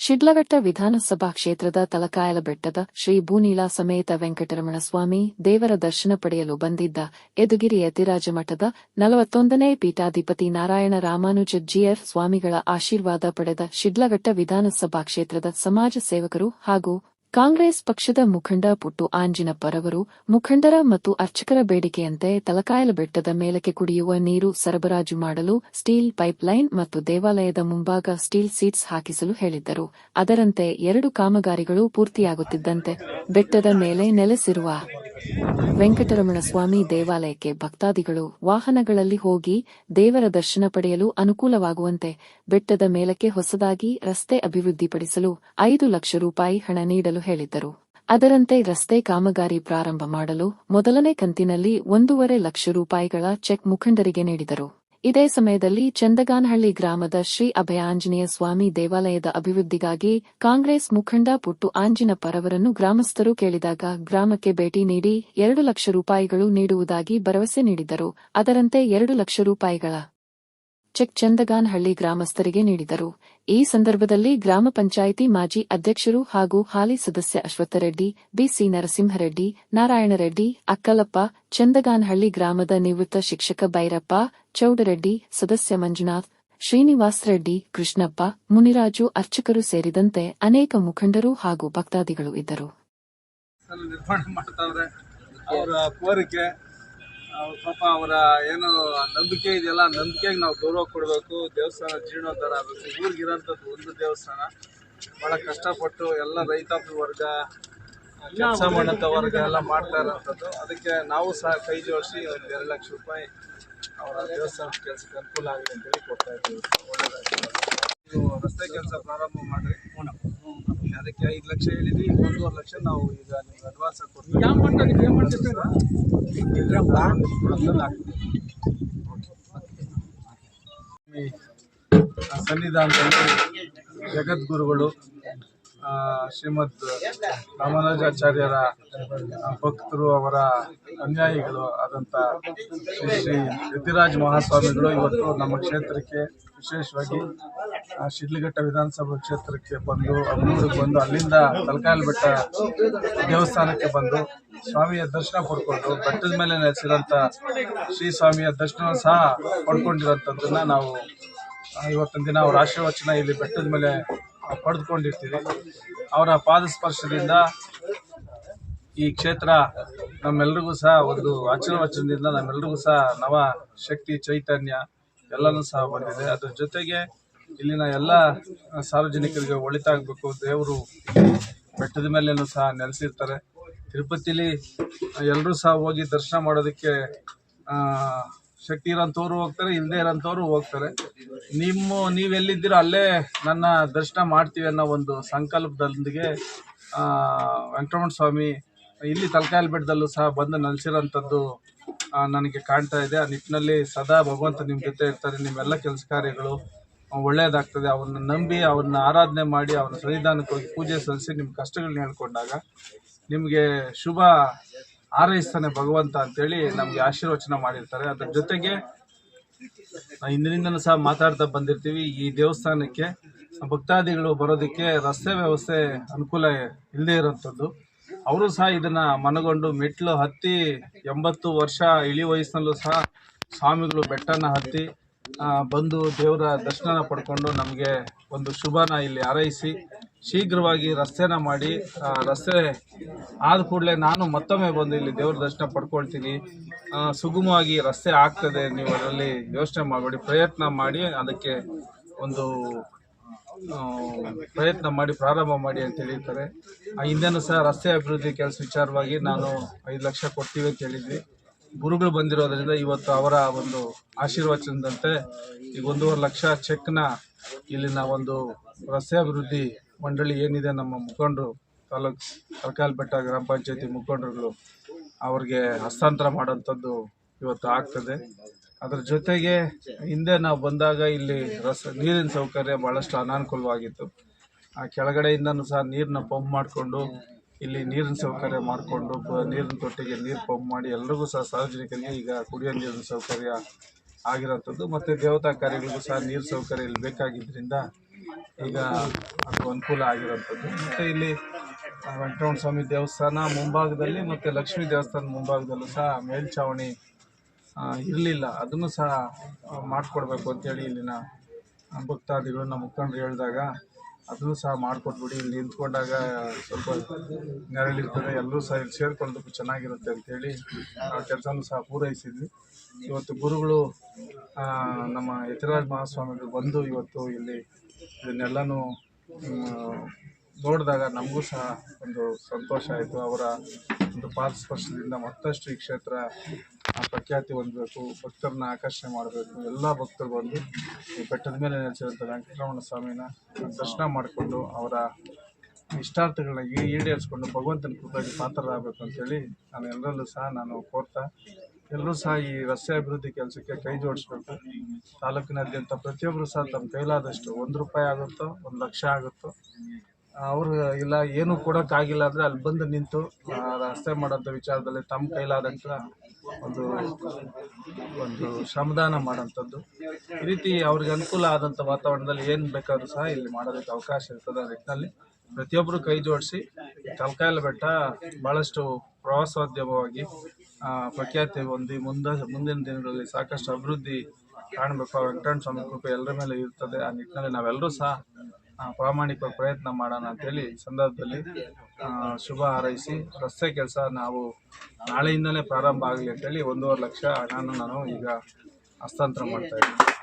ಶಿಡ್ಲಘಟ್ಟ ವಿಧಾನಸಭಾ ಕ್ಷೇತ್ರದ ತಲಕಾಯಲ ಬೆಟ್ಟದ ಶ್ರೀ ಭೂನೀಲ ಸಮೇತ ವೆಂಕಟರಮಣ ಸ್ವಾಮಿ ದೇವರ ದರ್ಶನ ಪಡೆಯಲು ಬಂದಿದ್ದ ಯದುಗಿರಿ ಯತಿರಾಜ ಮಠದ ನಲವತ್ತೊಂದನೇ ಪೀಠಾಧಿಪತಿ ನಾರಾಯಣ ರಾಮಾನುಜ ಜಿಎಫ್ ಸ್ವಾಮಿಗಳ ಆಶೀರ್ವಾದ ಪಡೆದ ಶಿಡ್ಲಘಟ್ಟ ವಿಧಾನಸಭಾ ಕ್ಷೇತ್ರದ ಸಮಾಜ ಸೇವಕರು ಹಾಗೂ ಕಾಂಗ್ರೆಸ್ ಪಕ್ಷದ ಮುಖಂಡ ಪುಟ್ಟು ಆಂಜಿನಪ್ಪರವರು ಮುಖಂಡರ ಮತ್ತು ಅರ್ಚಕರ ಬೇಡಿಕೆಯಂತೆ ತಲಕಾಯಲ ಬೆಟ್ಟದ ಮೇಲಕ್ಕೆ ಕುಡಿಯುವ ನೀರು ಸರಬರಾಜು ಮಾಡಲು ಸ್ಟೀಲ್ ಪೈಪ್ಲೈನ್ ಮತ್ತು ದೇವಾಲಯದ ಮುಂಭಾಗ ಸ್ಟೀಲ್ ಸೀಟ್ಸ್ ಹಾಕಿಸಲು ಹೇಳಿದ್ದರು. ಅದರಂತೆ ಎರಡು ಕಾಮಗಾರಿಗಳು ಪೂರ್ತಿಯಾಗುತ್ತಿದ್ದಂತೆ ಬೆಟ್ಟದ ಮೇಲೆ ನೆಲೆಸಿರುವ ವೆಂಕಟರಮಣ ಸ್ವಾಮಿ ದೇವಾಲಯಕ್ಕೆ ಭಕ್ತಾದಿಗಳು ವಾಹನಗಳಲ್ಲಿ ಹೋಗಿ ದೇವರ ದರ್ಶನ ಪಡೆಯಲು ಅನುಕೂಲವಾಗುವಂತೆ ಬೆಟ್ಟದ ಮೇಲಕ್ಕೆ ಹೊಸದಾಗಿ ರಸ್ತೆ ಅಭಿವೃದ್ಧಿಪಡಿಸಲು ಐದು ಲಕ್ಷ ರೂಪಾಯಿ ಹಣ ನೀಡಲು ಹೇಳಿದ್ದರು. ಅದರಂತೆ ರಸ್ತೆ ಕಾಮಗಾರಿ ಪ್ರಾರಂಭ ಮಾಡಲು ಮೊದಲನೇ ಕಂತಿನಲ್ಲಿ ಒಂದೂವರೆ ಲಕ್ಷ ರೂಪಾಯಿಗಳ ಚೆಕ್ ಮುಖಂಡರಿಗೆ ನೀಡಿದರು. ಇದೇ ಸಮಯದಲ್ಲಿ ಚಂದಗಾನಹಳ್ಳಿ ಗ್ರಾಮದ ಶ್ರೀ ಅಭಯ ಆಂಜನೇಯ ಸ್ವಾಮಿ ದೇವಾಲಯದ ಅಭಿವೃದ್ಧಿಗಾಗಿ ಕಾಂಗ್ರೆಸ್ ಮುಖಂಡ ಪುಟ್ಟು ಆಂಜಿನಪ್ಪರವರನ್ನು ಗ್ರಾಮಸ್ಥರು ಕೇಳಿದಾಗ ಗ್ರಾಮಕ್ಕೆ ಭೇಟಿ ನೀಡಿ ಎರಡು ಲಕ್ಷ ರೂಪಾಯಿಗಳು ನೀಡುವುದಾಗಿ ಭರವಸೆ ನೀಡಿದ್ದರು. ಅದರಂತೆ ಎರಡು ಲಕ್ಷ ರೂಪಾಯಿಗಳ ಚೆಕ್ ಚಂದಗಾನಹಳ್ಳಿ ಗ್ರಾಮಸ್ಥರಿಗೆ ನೀಡಿದರು. ಈ ಸಂದರ್ಭದಲ್ಲಿ ಗ್ರಾಮ ಪಂಚಾಯಿತಿ ಮಾಜಿ ಅಧ್ಯಕ್ಷರು ಹಾಗೂ ಹಾಲಿ ಸದಸ್ಯ ಅಶ್ವತ್ಥರೆಡ್ಡಿ ಬಿಸಿ ನರಸಿಂಹರೆಡ್ಡಿ ನಾರಾಯಣರೆಡ್ಡಿ ಅಕ್ಕಲಪ್ಪ, ಚಂದಗಾನಹಳ್ಳಿ ಗ್ರಾಮದ ನಿವೃತ್ತ ಶಿಕ್ಷಕ ಬೈರಪ್ಪ, ಚೌಡರೆಡ್ಡಿ, ಸದಸ್ಯ ಮಂಜುನಾಥ್, ಶ್ರೀನಿವಾಸ್ ರೆಡ್ಡಿ, ಕೃಷ್ಣಪ್ಪ, ಮುನಿರಾಜು ಅರ್ಚಕರು ಸೇರಿದಂತೆ ಅನೇಕ ಮುಖಂಡರು ಹಾಗೂ ಭಕ್ತಾದಿಗಳು ಇದ್ದರು. ಪಾಪ ಅವರ ಏನು ನಂಬಿಕೆ ಇದೆಯಲ್ಲ ನಂಬಿಕೆಗೆ ನಾವು ಗೌರವ ಕೊಡಬೇಕು. ದೇವಸ್ಥಾನ ಜೀರ್ಣೋದ್ಧಾರ ಆಗಬೇಕು. ಊರಿಗಿರೋಂಥದ್ದು ಒಂದು ದೇವಸ್ಥಾನ. ಭಾಳ ಕಷ್ಟಪಟ್ಟು ಎಲ್ಲ ರೈತಾಪಿ ವರ್ಗ, ಕೆಲಸ ಮಾಡೋಂಥ ವರ್ಗ ಎಲ್ಲ ಮಾಡ್ತಾ ಇರೋಂಥದ್ದು. ಅದಕ್ಕೆ ನಾವು ಸಹ ಕೈ ಜೋಡಿಸಿ ಒಂದು ಎರಡು ಲಕ್ಷ ರೂಪಾಯಿ ಅವರ ದೇವಸ್ಥಾನ ಕೆಲಸಕ್ಕೆ ಅನುಕೂಲ ಆಗಲಿ ಅಂತೇಳಿ ಕೊಡ್ತಾ ಇದ್ದೀವಿ. ಒಳ್ಳೆದಾಗ್ತದೆ. ನೀವು ರಸ್ತೆ ಕೆಲಸ ಪ್ರಾರಂಭ ಮಾಡಿರಿ. ಅದಕ್ಕೆ ಐದು ಲಕ್ಷ ಹೇಳಿದ್ವಿ ಒಂದೂವರೆ ಲಕ್ಷ ನಾವು ಈಗ ನಿಮ್ಗೆ ಅಡ್ವಾನ್ಸ್ ಸನ್ನಿಧಾನದಲ್ಲಿ ಜಗದ್ಗುರುಗಳು ಶ್ರೀಮದ್ ರಾಮಾನುಜಾಚಾರ್ಯರ ಭಕ್ತರು ಅವರ ಅನ್ಯಾಯಿಗಳು ಆದಂಥ ಶ್ರೀ ಶ್ರೀ ಯತಿರಾಜ್ ಮಹಾಸ್ವಾಮಿಗಳು ಇವತ್ತು ನಮ್ಮ ಕ್ಷೇತ್ರಕ್ಕೆ ವಿಶೇಷವಾಗಿ ಶಿಡ್ಲಘಟ್ಟ ವಿಧಾನಸಭಾ ಕ್ಷೇತ್ರಕ್ಕೆ ಬಂದು ಅಬ್ನೂರಿಗೆ ಬಂದು ಅಲ್ಲಿಂದ ತಲಕಾಯಲ್ ಬೆಟ್ಟ ದೇವಸ್ಥಾನಕ್ಕೆ ಬಂದು ಸ್ವಾಮಿಯ ದರ್ಶನ ಪಡ್ಕೊಂಡು ಬೆಟ್ಟದ ಮೇಲೆ ನೆಲೆಸಿರೋಂಥ ಶ್ರೀ ಸ್ವಾಮಿಯ ದರ್ಶನ ಸಹ ಪಡ್ಕೊಂಡಿರೋಂಥದ್ದನ್ನು ನಾವು ಆ, ಇವತ್ತಿನ ದಿನ ಅವರ ಆಶೀರ್ವಚನ ಇಲ್ಲಿ ಬೆಟ್ಟದ ಮೇಲೆ ಆ, ಪಡೆದುಕೊಂಡಿರ್ತೀವಿ. ಅವರ ಪಾದಸ್ಪರ್ಶದಿಂದ ಈ ಕ್ಷೇತ್ರ ನಮ್ಮೆಲ್ರಿಗೂ ಸಹ ಒಂದು ಆಶೀರ್ವಚನದಿಂದ ನಮ್ಮೆಲ್ರಿಗೂ ಸಹ ನವ ಶಕ್ತಿ ಚೈತನ್ಯ ಎಲ್ಲನೂ ಸಹ ಬಂದಿದೆ. ಅದ್ರ ಜೊತೆಗೆ ಇಲ್ಲಿನ ಎಲ್ಲ ಸಾರ್ವಜನಿಕರಿಗೆ ಒಳಿತಾಗಬೇಕು. ದೇವರು ಬೆಟ್ಟದ ಮೇಲೆಯೂ ಸಹ ನೆಲೆಸಿರ್ತಾರೆ. ತಿರುಪತಿಲಿ ಎಲ್ಲರೂ ಸಹ ಹೋಗಿ ದರ್ಶನ ಮಾಡೋದಕ್ಕೆ ಶಕ್ತಿ ಇರೋಂಥವ್ರು ಹೋಗ್ತಾರೆ ಇಲ್ಲದೆ ಇರೋಂಥವ್ರು ಹೋಗ್ತಾರೆ. ನಿಮ್ಮ, ನೀವೆಲ್ಲಿದ್ದೀರೋ ಅಲ್ಲೇ ನನ್ನ ದರ್ಶನ ಮಾಡ್ತೀವಿ ಅನ್ನೋ ಒಂದು ಸಂಕಲ್ಪದೊಂದಿಗೆ ವೆಂಕಟರಮಣ ಸ್ವಾಮಿ ಇಲ್ಲಿ ತಲಕಾಯಲ್ ಬೆಟ್ಟದಲ್ಲೂ ಸಹ ಬಂದು ನೆಲೆಸಿರೋಂಥದ್ದು ನನಗೆ ಕಾಣ್ತಾ ಇದೆ. ಆ ನಿಟ್ಟಿನಲ್ಲಿ ಸದಾ ಭಗವಂತ ನಿಮ್ಮ ಜೊತೆ ಇರ್ತಾರೆ. ನಿಮ್ಮೆಲ್ಲ ಕೆಲಸ ಕಾರ್ಯಗಳು ಒಳ್ಳೆಯದಾಗ್ತದೆ ಅವ್ರನ್ನ ನಂಬಿ, ಅವ್ರನ್ನ ಆರಾಧನೆ ಮಾಡಿ ಅವನ ಸನ್ನಿಧಾನಕ್ಕೆ ಹೋಗಿ ಪೂಜೆ ಸಲ್ಲಿಸಿ ನಿಮ್ಮ ಕಷ್ಟಗಳನ್ನ ಹೇಳ್ಕೊಂಡಾಗ ನಿಮಗೆ ಶುಭ ಹಾರೈಸ್ತಾನೆ ಭಗವಂತ ಅಂತೇಳಿ ನಮಗೆ ಆಶೀರ್ವಚನ ಮಾಡಿರ್ತಾರೆ. ಅದ್ರ ಜೊತೆಗೆ ಇಂದಿನಿಂದನೂ ಸಹ ಮಾತಾಡ್ತಾ ಬಂದಿರ್ತೀವಿ. ಈ ದೇವಸ್ಥಾನಕ್ಕೆ ಭಕ್ತಾದಿಗಳು ಬರೋದಕ್ಕೆ ರಸ್ತೆ ವ್ಯವಸ್ಥೆ ಅನುಕೂಲ ಇಲ್ಲದೆ ಇರೋಂಥದ್ದು. ಅವರು ಸಹ ಇದನ್ನ ಮನಗೊಂಡು ಮೆಟ್ಲು ಹತ್ತಿ ಎಂಬತ್ತು ವರ್ಷ ಇಳಿ ವಯಸ್ಸಿನಲ್ಲೂ ಸಹ ಸ್ವಾಮಿಗಳು ಬೆಟ್ಟನ ಹತ್ತಿ ಬಂದು ದೇವರ ದರ್ಶನ ಪಡ್ಕೊಂಡು ನಮಗೆ ಒಂದು ಶುಭನ ಇಲ್ಲಿ ಹಾರೈಸಿ, ಶೀಘ್ರವಾಗಿ ರಸ್ತೆನ ಮಾಡಿ ರಸ್ತೆ ಆದ ಕೂಡಲೇ ನಾನು ಮತ್ತೊಮ್ಮೆ ಬಂದು ಇಲ್ಲಿ ದೇವರ ದರ್ಶನ ಪಡ್ಕೊಳ್ತೀನಿ. ಸುಗಮವಾಗಿ ರಸ್ತೆ ಆಗ್ತದೆ, ನೀವು ಅದರಲ್ಲಿ ಯೋಚನೆ ಮಾಡಬೇಡಿ, ಪ್ರಯತ್ನ ಮಾಡಿ, ಅದಕ್ಕೆ ಒಂದು ಪ್ರಯತ್ನ ಮಾಡಿ, ಪ್ರಾರಂಭ ಮಾಡಿ ಅಂತ ಹೇಳಿರ್ತಾರೆ. ಹಿಂದೆನೂ ಸಹ ರಸ್ತೆ ಅಭಿವೃದ್ಧಿ ಕೆಲಸ ವಿಚಾರವಾಗಿ ನಾನು ಐದು ಲಕ್ಷ ಕೊಡ್ತೀವಿ ಅಂತ ಹೇಳಿದ್ವಿ. ಗುರುಗಳು ಬಂದಿರೋದ್ರಿಂದ ಇವತ್ತು ಅವರ ಒಂದು ಆಶೀರ್ವಚನದಂತೆ ಈಗ ಒಂದೂವರೆ ಲಕ್ಷ ಚೆಕ್ನ ಇಲ್ಲಿನ ಒಂದು ರಸ್ತೆ ಅಭಿವೃದ್ಧಿ ಮಂಡಳಿ ಏನಿದೆ ನಮ್ಮ ಮುಖಂಡರು, ತಾಲೂಕ್ ತಲಕಾಲ್ ಬೆಟ್ಟ ಗ್ರಾಮ ಪಂಚಾಯತಿ ಮುಖಂಡರುಗಳು ಅವ್ರಿಗೆ ಹಸ್ತಾಂತರ ಮಾಡೋಂಥದ್ದು ಇವತ್ತು ಆಗ್ತದೆ. ಅದರ ಜೊತೆಗೆ ಹಿಂದೆ ನಾವು ಬಂದಾಗ ಇಲ್ಲಿ ರಸ, ನೀರಿನ ಸೌಕರ್ಯ ಭಾಳಷ್ಟು ಅನಾನುಕೂಲವಾಗಿತ್ತು. ಆ ಕೆಳಗಡೆಯಿಂದನೂ ಸಹ ನೀರನ್ನ ಪಂಪ್ ಮಾಡಿಕೊಂಡು ಇಲ್ಲಿ ನೀರಿನ ಸೌಕರ್ಯ ಮಾಡಿಕೊಂಡು ನೀರಿನ ತೊಟ್ಟಿಗೆ ನೀರು ಪಂಪ್ ಮಾಡಿ ಎಲ್ರಿಗೂ ಸಹ ಸಾರ್ವಜನಿಕರಿಗೆ ಈಗ ಕುಡಿಯೋ ನೀರಿನ ಸೌಕರ್ಯ ಆಗಿರೋಂಥದ್ದು. ಮತ್ತು ದೇವತಾ ಕಾರ್ಯಗಳಿಗೂ ಸಹ ನೀರು ಸೌಕರ್ಯ ಇಲ್ಲಿ ಬೇಕಾಗಿದ್ದರಿಂದ ಈಗ ಅದು ಅನುಕೂಲ ಆಗಿರೋಂಥದ್ದು. ಮತ್ತು ಇಲ್ಲಿ ವೆಂಕಟರಮಣ ಸ್ವಾಮಿ ದೇವಸ್ಥಾನ ಮುಂಭಾಗದಲ್ಲಿ ಮತ್ತು ಲಕ್ಷ್ಮೀ ದೇವಸ್ಥಾನ ಮುಂಭಾಗದಲ್ಲೂ ಸಹ ಮೇಲ್ಛಾವಣಿ ಇರಲಿಲ್ಲ. ಅದನ್ನು ಸಹ ಮಾಡಿಕೊಡ್ಬೇಕು ಅಂತೇಳಿ ಇಲ್ಲಿನ ಭಕ್ತಾದಿಗಳು, ನಮ್ಮ ಮುಖಂಡರು ಹೇಳಿದಾಗ ಅದನ್ನು ಸಹ ಮಾಡಿಕೊಟ್ಬಿಡಿ. ಇಲ್ಲಿ ನಿಂತ್ಕೊಂಡಾಗ ಸ್ವಲ್ಪ ನೆರಳಿರ್ತದೆ ಎಲ್ಲರೂ ಸಹ ಇಲ್ಲಿ ಸೇರ್ಕೊಳ್ಳೋದಕ್ಕೂ ಚೆನ್ನಾಗಿರುತ್ತೆ ಅಂತೇಳಿ ಆ ಕೆಲಸನೂ ಸಹ ಪೂರೈಸಿದ್ವಿ. ಇವತ್ತು ಗುರುಗಳು ನಮ್ಮ ಯತಿರಾಜ್ ಮಹಾಸ್ವಾಮಿಗಳು ಬಂದು ಇವತ್ತು ಇಲ್ಲಿ ಇದನ್ನೆಲ್ಲನೂ ನೋಡಿದಾಗ ನಮಗೂ ಸಹ ಒಂದು ಸಂತೋಷ ಆಯಿತು. ಅವರ ಒಂದು ಪಾದಸ್ಪರ್ಶದಿಂದ ಮತ್ತಷ್ಟು ಈ ಕ್ಷೇತ್ರ ಪ್ರಖ್ಯಾತಿ ಹೊಂದಬೇಕು, ಭಕ್ತರನ್ನ ಆಕರ್ಷಣೆ ಮಾಡಬೇಕು. ಎಲ್ಲ ಭಕ್ತರು ಬಂದು ಈ ಬೆಟ್ಟದ ಮೇಲೆ ನೆಲೆಸಿರುವಂಥ ವೆಂಕಟರಮಣ ಸ್ವಾಮಿನ ದರ್ಶನ ಮಾಡಿಕೊಂಡು ಅವರ ಇಷ್ಟಾರ್ಥಗಳನ್ನ ಈಡೇರಿಸ್ಕೊಂಡು ಭಗವಂತನ ಕೃಪೆಗೆ ಪಾತ್ರರಾಗಬೇಕು ಅಂತೇಳಿ ನಾನು ಎಲ್ಲರಲ್ಲೂ ಸಹ ನಾನು ಕೋರ್ತಾ, ಎಲ್ಲರೂ ಸಹ ಈ ರಸ್ತೆ ಅಭಿವೃದ್ಧಿ ಕೆಲಸಕ್ಕೆ ಕೈ ಜೋಡಿಸ್ಬೇಕು. ತಾಲೂಕಿನಾದ್ಯಂತ ಪ್ರತಿಯೊಬ್ಬರು ಸಹ ತಮ್ಮ ಕೈಲಾದಷ್ಟು ಒಂದು ರೂಪಾಯಿ ಆಗುತ್ತೋ, ಒಂದು ಲಕ್ಷ ಆಗುತ್ತೋ ಅವರು ಇಲ್ಲ, ಏನು ಕೊಡೋಕ್ಕಾಗಿಲ್ಲ ಅಂದರೆ ಅಲ್ಲಿ ಬಂದು ನಿಂತು ರಸ್ತೆ ಮಾಡೋಂಥ ವಿಚಾರದಲ್ಲಿ ತಮ್ಮ ಕೈಲಾದಂಥ ಒಂದು ಒಂದು ಶ್ರಮದಾನ ಮಾಡೋಂಥದ್ದು ಈ ರೀತಿ ಅವ್ರಿಗೆ ಅನುಕೂಲ ಆದಂಥ ವಾತಾವರಣದಲ್ಲಿ ಏನು ಬೇಕಾದರೂ ಸಹ ಇಲ್ಲಿ ಮಾಡೋದಕ್ಕೆ ಅವಕಾಶ ಇರ್ತದೆ ಆ ನಿಟ್ಟಿನಲ್ಲಿ. ಪ್ರತಿಯೊಬ್ಬರು ಕೈ ಜೋಡಿಸಿ ತಲಕಾಯಲ ಬೆಟ್ಟ ಭಾಳಷ್ಟು ಪ್ರವಾಸೋದ್ಯಮವಾಗಿ ಪ್ರಖ್ಯಾತಿ ಹೊಂದಿ ಮುಂದ, ಮುಂದಿನ ದಿನಗಳಲ್ಲಿ ಸಾಕಷ್ಟು ಅಭಿವೃದ್ಧಿ ಕಾಣಬೇಕು. ವೆಂಕಟರಮಣ ಸ್ವಾಮಿ ಕೃಪೆ ಎಲ್ಲರ ಮೇಲೆ ಇರ್ತದೆ ಆ ನಿಟ್ಟಿನಲ್ಲಿ. ನಾವೆಲ್ಲರೂ ಸಹ ಆ, ಪ್ರಾಮಾಣಿಕವಾಗಿ ಪ್ರಯತ್ನ ಮಾಡೋಣ ಅಂತೇಳಿ ಈ ಸಂದರ್ಭದಲ್ಲಿ ಶುಭ ಹಾರೈಸಿ ರಸ್ತೆ ಕೆಲಸ ನಾವು ನಾಳೆಯಿಂದಲೇ ಪ್ರಾರಂಭ ಆಗಲಿ ಅಂತೇಳಿ ಒಂದೂವರೆ ಲಕ್ಷ ಹಣನ ನಾನು ಈಗ ಹಸ್ತಾಂತರ ಮಾಡ್ತಾ ಇದ್ದೀನಿ.